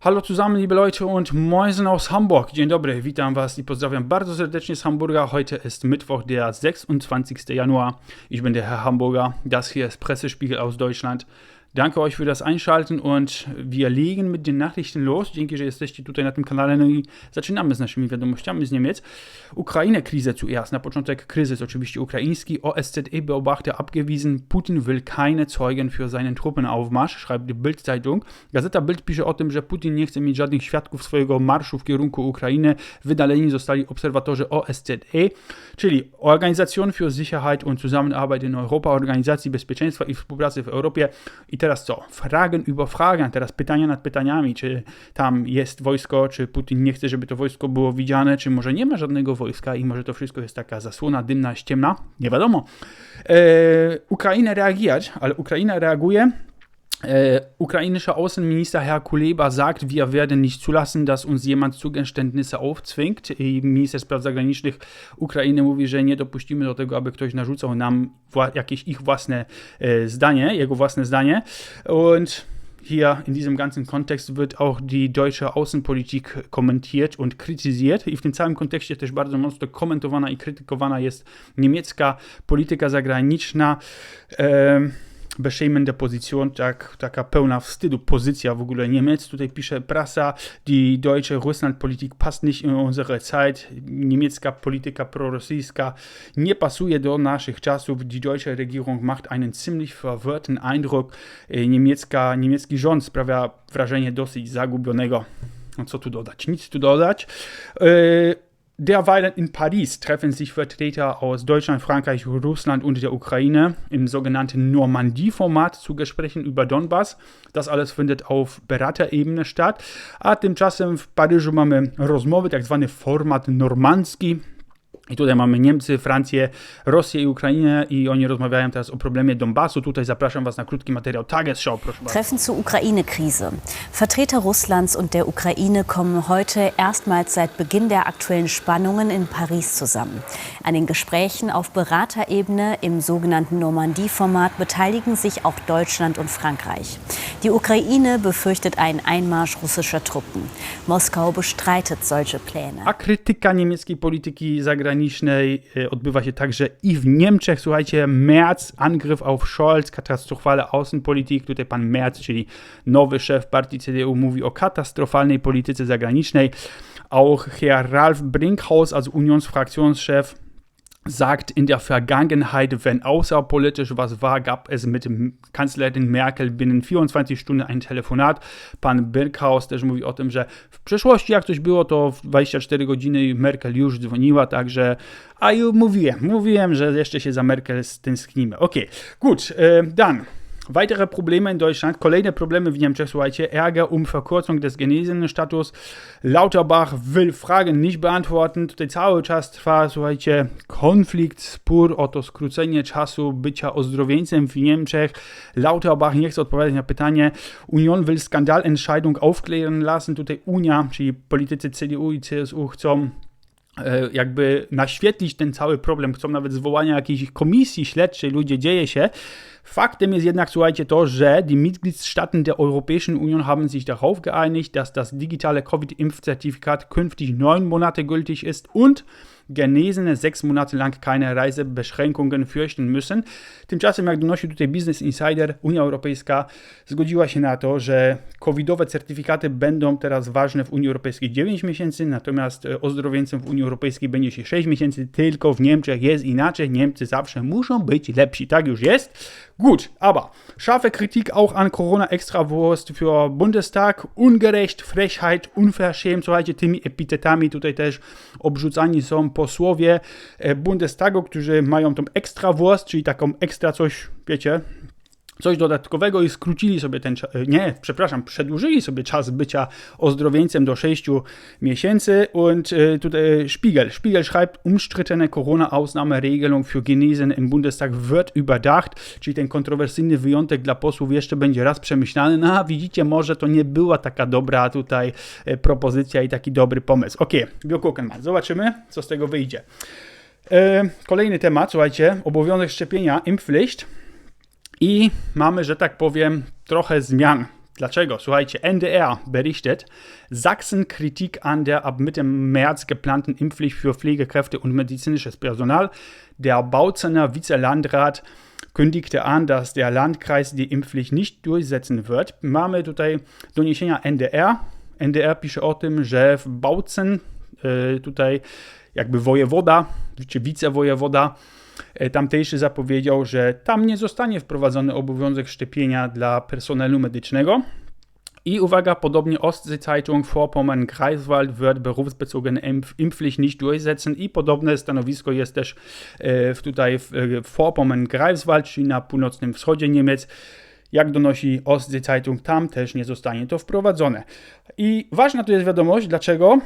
Hallo zusammen, liebe Leute und Mäusen aus Hamburg. Dzień dobry, witam Was i pozdrawiam bardzo serdecznie z Hamburga. Heute ist Mittwoch, der 26. Januar. Ich bin der Herr Hamburger. Das hier ist Pressespiegel aus Deutschland. Danke euch für das Einschalten und wir legen mit den Nachrichten los. Dzięki, że jesteście tutaj na tym kanale. No i zaczynamy z naszymi wiadomościami z Niemiec. Ukraine-Krise zuerst. Na początek kryzys oczywiście ukraiński. OSZE Beobachter abgewiesen. Putin will keine Zeugen für seinen Truppenaufmarsch, schreibt die Bild-Zeitung. Gazeta Bild pisze o tym, że Putin nie chce mieć żadnych świadków swojego marszu w kierunku Ukrainy. Wydaleni zostali obserwatorzy OSZE, czyli Organisation für Sicherheit und Zusammenarbeit in Europa, Organizacji Bezpieczeństwa i Współpracy w Europie. I teraz co? Fragen über Fragen, teraz pytania nad pytaniami, czy tam jest wojsko, czy Putin nie chce, żeby to wojsko było widziane, czy może nie ma żadnego wojska i może to wszystko jest taka zasłona dymna, ściemna? Nie wiadomo. E, Ukraina reagiert, ale Ukraina reaguje Äh, ukrainischer Außenminister Herr Kuleba sagt, wir werden nicht zulassen, dass uns jemand Zugeständnisse aufzwingt. Minister spraw zagranicznych Ukrainy mówi, że nie dopuścimy do tego, aby ktoś narzucał nam jakieś ich własne e, zdanie, jego własne zdanie. Und hier in diesem ganzen Kontext wird auch die deutsche Außenpolitik kommentiert und kritisiert. I w tym całym kontekście też bardzo mocno komentowana i krytykowana jest niemiecka polityka zagraniczna. E, beschämende Position, tak, taka pełna wstydu pozycja w ogóle Niemiec. Tutaj pisze prasa, die deutsche Russlandpolitik passt nicht in unsere Zeit. Niemiecka polityka prorosyjska nie pasuje do naszych czasów. Die deutsche Regierung macht einen ziemlich verwirrten Eindruck. E, niemiecka, niemiecki rząd sprawia wrażenie dosyć zagubionego. No co tu dodać? Nic tu dodać. Yy, Derweil in Paris treffen sich Vertreter aus Deutschland, Frankreich, Russland und der Ukraine im sogenannten Normandie-Format zu Gesprächen über Donbass. Das alles findet auf Beraterebene statt. A tymczasem w Paryżu mamy rozmowy, tak zwany format normandzki. I tutaj mamy Niemcy, Francję, Rosję i Ukrainę i oni rozmawiają teraz o problemie Donbasu. Tutaj zapraszam Was na krótki Material Tagesschau, proszę bardzo. Treffen zur Ukraine-Krise. Vertreter Russlands und der Ukraine kommen heute erstmals seit Beginn der aktuellen Spannungen in Paris zusammen. An den Gesprächen auf Beraterebene im sogenannten Normandie-Format beteiligen sich auch Deutschland und Frankreich. Die Ukraine befürchtet einen Einmarsch russischer Truppen. Moskau bestreitet solche Pläne. A krytyka niemieckiej polityki zagranicznej zagranicznej e, odbywa się także i w Niemczech. Słuchajcie, Merz, Angriff auf Scholz, katastrofale Außenpolitik. Tutaj pan Merz, czyli nowy szef partii CDU, mówi o katastrofalnej polityce zagranicznej. Auch Herr Ralf Brinkhaus als Unionsfraktionschef sagt, in der Vergangenheit, wenn außerpolitisch was war, gab es mit Kanzlerin Merkel binnen 24 Stunden ein telefonat. Pan Birkhaus też mówi o tym, że w przeszłości jak coś było, to w 24 godziny Merkel już dzwoniła, także a mówiłem, mówiłem, że jeszcze się za Merkel stęsknimy. Ok, gut, äh, dann Weitere Probleme in Deutschland, kolejne problemy w Niemczech, słuchajcie, Ärger um Verkürzung des Genesenenstatus. Lauterbach will Fragen nicht beantworten. Tutaj cały czas trwa, słuchajcie, konflikt, spór o to skrócenie czasu bycia ozdrowieńcem w Niemczech. Lauterbach nie chce odpowiadać na pytanie. Union will Skandalentscheidung aufklären lassen. Tutaj Unia, czyli politycy CDU i CSU chcą e, jakby naświetlić ten cały problem, chcą nawet zwołania jakiejś komisji śledczej, ludzie, dzieje się. Faktem ist jednak, słuchajcie, to, że die Mitgliedstaaten der Europäischen Union haben sich darauf geeinigt, dass das digitale Covid-Impfzertifikat künftig neun Monate gültig ist und Genesene sechs Monate lang keine Reisebeschränkungen fürchten müssen. Tymczasem, jak donosi tutaj Business Insider, Unia Europejska zgodziła się na to, że covidowe certyfikaty będą teraz ważne w Unii Europejskiej 9 miesięcy, natomiast e, ozdrowieńcem w Unii Europejskiej będzie się 6 miesięcy, tylko w Niemczech jest inaczej. Niemcy zawsze muszą być lepsi. Tak już jest. Gut, aber scharfe Kritik auch an Corona-Extrawurst für Bundestag. Ungerecht, Frechheit, unverschämt, słuchajcie, tymi epitetami tutaj też obrzucani są posłowie e, Bundestagu, którzy mają tą Extrawurst, czyli taką ekstra coś, wiecie, coś dodatkowego i skrócili sobie ten czas, nie, przepraszam, przedłużyli sobie czas bycia ozdrowieńcem do 6 miesięcy und äh, tutaj Spiegel, Spiegel schreibt, umstrittene Corona-Ausnahmeregelung für Genesen im Bundestag wird überdacht, czyli ten kontrowersyjny wyjątek dla posłów jeszcze będzie raz przemyślany, no a widzicie, może to nie była taka dobra tutaj e, propozycja i taki dobry pomysł. Ok, wir gucken zobaczymy, co z tego wyjdzie. E, kolejny temat, słuchajcie, obowiązek szczepienia, Impfpflicht. I mamy, że tak powiem, trochę zmian. Dlaczego? Słuchajcie, NDR berichtet, Sachsen Kritik an der ab Mitte März geplanten Impfpflicht für Pflegekräfte und medizinisches Personal. Der Bautzener Vizelandrat kündigte an, dass der Landkreis die Impfpflicht nicht durchsetzen wird. Mamy tutaj doniesienia NDR. NDR pisze o tym, że w Bautzen e, tutaj jakby wojewoda, czy wicewojewoda tamtejszy zapowiedział, że tam nie zostanie wprowadzony obowiązek szczepienia dla personelu medycznego. I uwaga, podobnie Ostsee-Zeitung Vorpommern-Greifswald wird berufsbezogene Impfpflicht nicht durchsetzen. I podobne stanowisko jest też e, tutaj w, e, Vorpommern-Greifswald, czyli na północnym wschodzie Niemiec. Jak donosi Ostsee-Zeitung, tam też nie zostanie to wprowadzone. I ważna tu jest wiadomość, dlaczego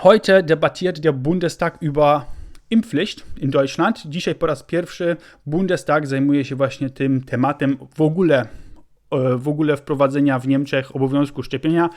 Heute debattiert der Bundestag über Impfpflicht in Deutschland. Dzisiaj po raz pierwszy Bundestag zajmuje się właśnie tym tematem w ogóle, e, w ogóle wprowadzenia w Niemczech obowiązku szczepienia.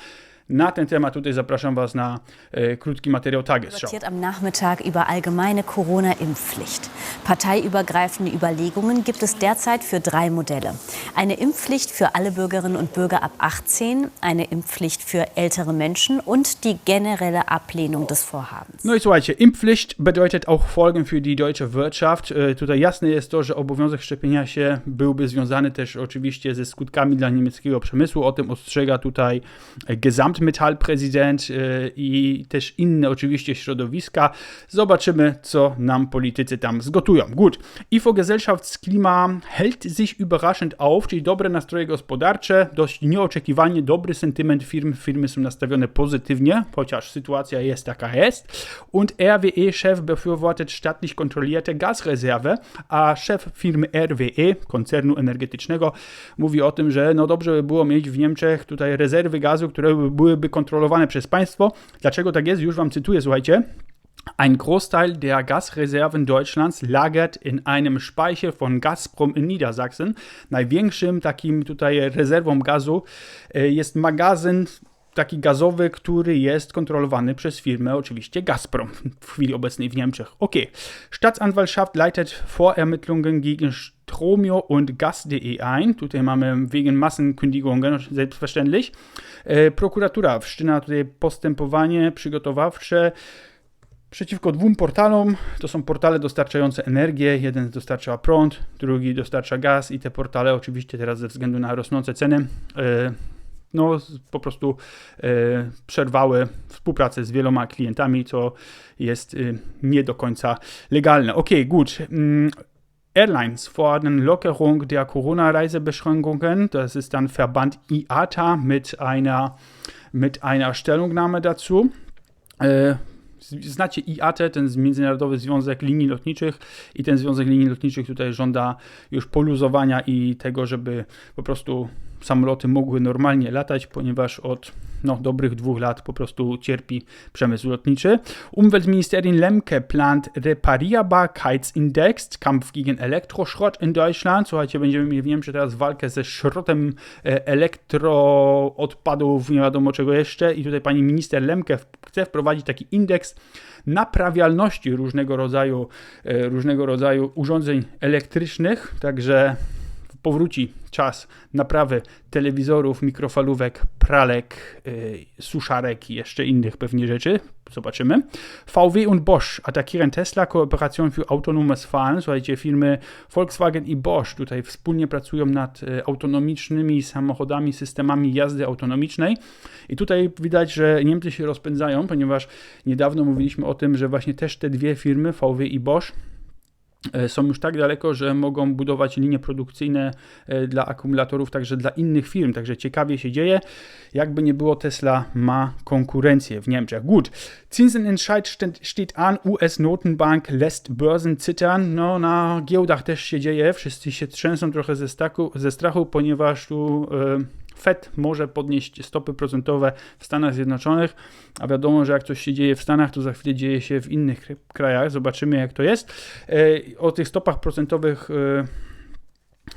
Na ten Thema tutaj zapraszam Was na äh, krótki Material Tagesschau. am Nachmittag über allgemeine Corona-Impfpflicht. Parteiübergreifende Überlegungen gibt es derzeit für drei Modelle. Eine Impfpflicht für alle Bürgerinnen und Bürger ab 18, eine Impfpflicht für ältere Menschen und die generelle Ablehnung des Vorhabens. No i słuchajcie, Impfpflicht bedeutet auch Folgen für die deutsche Wirtschaft. E, tutaj jasne jest to, że obowiązek szczepienia się byłby związany też oczywiście ze skutkami dla niemieckiego przemysłu. O tym ostrzega tutaj Gesamt Gesamtmetallpräsident e, i też inne oczywiście środowiska. Zobaczymy, co nam politycy tam zgotują. Gut. IFO Gesellschaftsklima hält sich überraschend auf, czyli dobre nastroje gospodarcze, dość nieoczekiwanie dobry sentyment firm. Firmy są nastawione pozytywnie, chociaż sytuacja jest taka jest. Und RWE-Chef befürwortet staatlich kontrollierte Gasreserve, a szef firmy RWE, koncernu energetycznego, mówi o tym, że no dobrze by było mieć w Niemczech tutaj rezerwy gazu, które by były byłyby kontrolowane przez państwo. Dlaczego tak jest? Już wam cytuję, słuchajcie. Ein Großteil der Gasreserven Deutschlands lagert in einem Speicher von Gazprom in Niedersachsen. Największym takim tutaj rezerwą gazu e, jest magazyn taki gazowy, który jest kontrolowany przez firmę oczywiście Gazprom w chwili obecnej w Niemczech. Okay. Staatsanwaltschaft leitet Vorermittlungen gegen Stromio und Gas.de ein. Tutaj mamy wegen Massenkündigungen, selbstverständlich. E, prokuratura wszczyna tutaj postępowanie przygotowawcze przeciwko dwóm portalom. To są portale dostarczające energię. Jeden dostarcza prąd, drugi dostarcza gaz i te portale oczywiście teraz ze względu na rosnące ceny e, no, po prostu e, przerwały współpracę z wieloma klientami, co jest e, nie do końca legalne. Ok, gut. Airlines fordern Lockerung der Corona-Reisebeschränkungen. Das ist dann Verband IATA mit einer, mit einer Stellungnahme dazu. Äh, znacie IATA, ten Międzynarodowy Związek Linii Lotniczych i ten Związek Linii Lotniczych tutaj żąda już poluzowania i tego, żeby po prostu samoloty mogły normalnie latać, ponieważ od no, dobrych dwóch lat po prostu cierpi przemysł lotniczy. Umweltministerin Lemke plant Reparierbarkeitsindex, Kampf gegen Elektroschrott in Deutschland. Słuchajcie, będziemy mieli w Niemczech teraz walkę ze szrotem e, elektroodpadów, nie wiadomo czego jeszcze. I tutaj pani minister Lemke chce wprowadzić taki indeks naprawialności różnego rodzaju, e, różnego rodzaju urządzeń elektrycznych, także powróci czas naprawy telewizorów, mikrofalówek, pralek, yy, suszarek i jeszcze innych pewnie rzeczy. Zobaczymy. VW und Bosch attackieren Tesla, Kooperation für autonomes Fahren. Słuchajcie, firmy Volkswagen i Bosch tutaj wspólnie pracują nad y, autonomicznymi samochodami, systemami jazdy autonomicznej. I tutaj widać, że Niemcy się rozpędzają, ponieważ niedawno mówiliśmy o tym, że właśnie też te dwie firmy, VW i Bosch, są już tak daleko, że mogą budować linie produkcyjne e, dla akumulatorów także dla innych firm. Także ciekawie się dzieje. Jakby nie było, Tesla ma konkurencję w Niemczech. Gut, Zinsenentscheid steht an, US-Notenbank lässt Börsen zittern. No, na giełdach też się dzieje. Wszyscy się trzęsą trochę ze, staku, ze strachu, ponieważ tu... Yy, Fed może podnieść stopy procentowe w Stanach Zjednoczonych, a wiadomo, że jak coś się dzieje w Stanach, to za chwilę dzieje się w innych krajach. Zobaczymy, jak to jest. E, o tych stopach procentowych, e,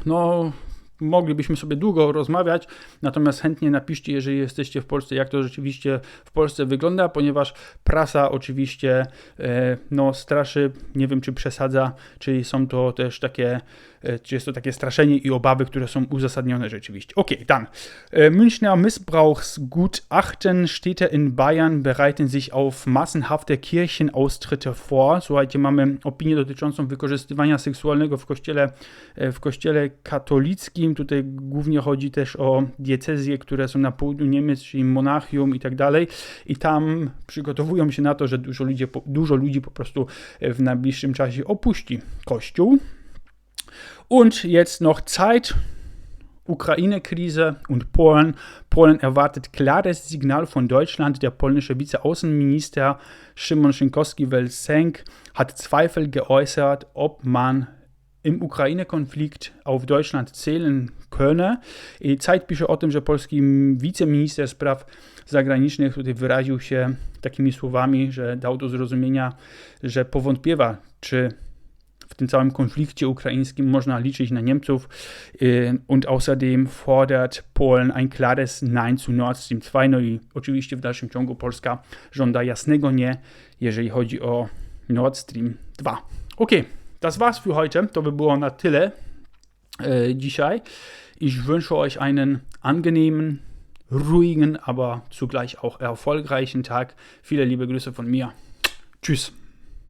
no moglibyśmy sobie długo rozmawiać, natomiast chętnie napiszcie, jeżeli jesteście w Polsce, jak to rzeczywiście w Polsce wygląda, ponieważ prasa oczywiście e, no, straszy, nie wiem czy przesadza, czyli są to też takie, e, czy jest to takie straszenie i obawy, które są uzasadnione rzeczywiście. Ok, dann. E, Münchner Missbrauchsgutachten Städte in Bayern bereiten sich auf massenhafte Kirchenaustritte vor. Słuchajcie, mamy opinię dotyczącą wykorzystywania seksualnego w kościele, w kościele katolickim. Tutaj głównie chodzi też o diecezje, które są na południu Niemiec, czyli Monachium i tak dalej. I tam przygotowują się na to, że dużo ludzi, dużo ludzi po prostu w najbliższym czasie opuści kościół. Und jetzt noch Zeit Ukraine-Krise und Polen. Polen erwartet klares Signal von Deutschland. Der polnische Vizeaußenminister Szymon Szynkowski-Welsenk hat Zweifel geäußert, ob man im Ukraine-Konflikt auf Deutschland zählen könne. I Zeit pisze o tym, że polski wiceminister spraw zagranicznych tutaj wyraził się takimi słowami, że dał do zrozumienia, że powątpiewa, czy w tym całym konflikcie ukraińskim można liczyć na Niemców. Und außerdem fordert Polen ein klares Nein zu Nord Stream 2. No i oczywiście w dalszym ciągu Polska żąda jasnego nie, jeżeli chodzi o Nord Stream 2. Ok, das war's für heute. To by było na. Ich wünsche euch einen angenehmen, ruhigen, aber zugleich auch erfolgreichen Tag. Viele liebe Grüße von mir. Tschüss.